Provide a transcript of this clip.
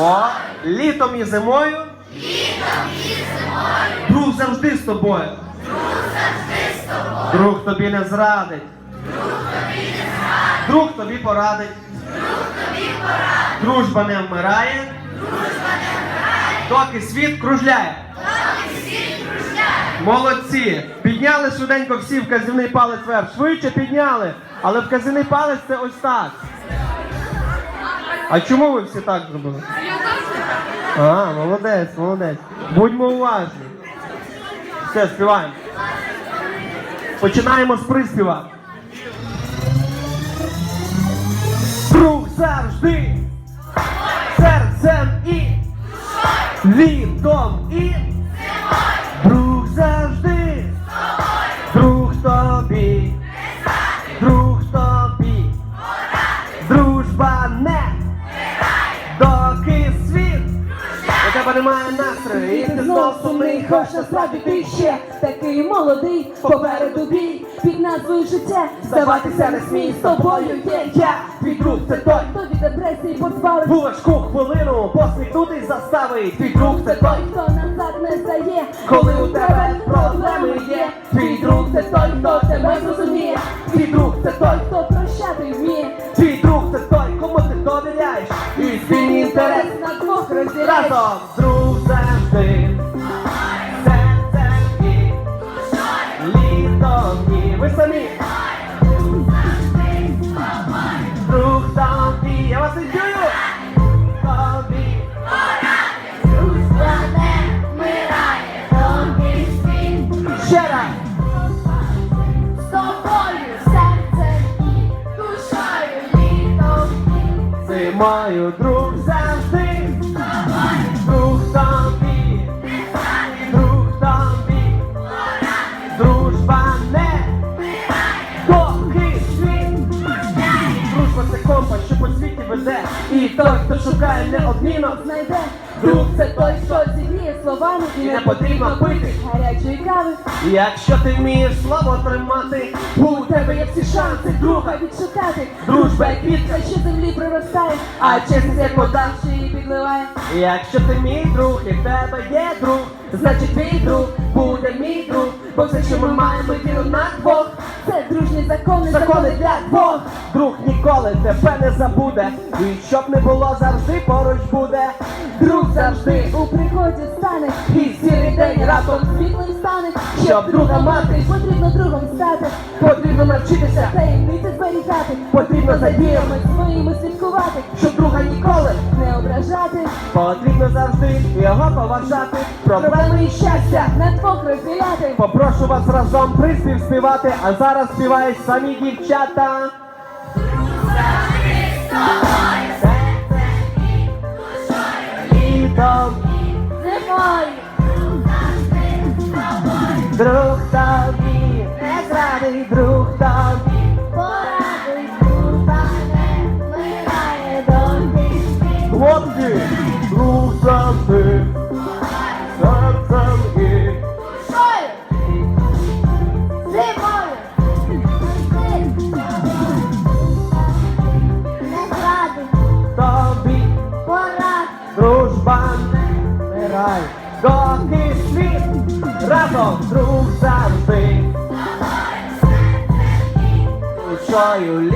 О, літом і зимою. Літом і зимою. Друг завжди з тобою. Друг завжди з тобою. Друг тобі не зрадить. Друг тобі не зрадить. Друг тобі порадить. Друг тобі порадить. Дружба не вмирає. Дружба не вмирає. Доки світ кружляє. Доки світ кружляє. Молодці! Підняли швиденько всі вказівний палець вверх. Швидше підняли. Але вказівний палець це ось так. А чому ви всі так зробили? А, молодець, молодець. Будьмо уважні. Все, співаємо. Починаємо з приспіва. Друг завжди серцем і літом тебе немає настрою і ти знов сумний хоч насправді ти ще такий молодий, попереду бій, під назвою життя, здаватися не смій, з тобою є я, твій друг це той. Хто від депресії позбавить, Булочку хвилину посміхнутись заставить. Твій друг це той, той, хто назад не здає, коли у тебе разом Друг завжди Серце і літом і Ви самі. Друг тобі, я вас не чую Тобі. Дружба не вмирає, тобі світ ще раз. З тобою, серцем і душою, літом і Зимою друг завжди, друг тобі, друг дружба не світ. Дружба це копа, що по світі веде, і той, хто шукає неодмінно, знайде. Друг це той, що зігріє словами і не потрібно пити. гарячої кави. Якщо ти вмієш слово тримати, у тебе є всі шанси, друга відшукати. Дружба як квітка, що землі проростає, а чесність як вода. ще її підливає. Якщо ти мій друг, і в тебе є друг, значить твій друг буде мій друг, бо все, що ми маємо, діло на двох. Це дружні закони, Закони для двох, друг ніколи тебе не забуде, і щоб не було, завжди поруч буде. Друг завжди у пригоді стане. і сірий день разом Світлим стане, Щоб друга мати. потрібно другом стати, потрібно навчитися, таємниці зберігати, потрібно за діями, своїми слідкувати, щоб друга ніколи. не ображати, Потрібно завжди його поважати, проблеми і щастя. на двох розділяти. Попрошу вас разом приспів співати, а зараз співають самі дівчата. Друг тобі, не зрадий друг тобі. порадуй, друга не вмирає доки світ. Хлопці, друг завжди, серцем і Душою, зимою, не тобі порад, дружба не вмирай, доки світ разом друг завжди. Душою лі.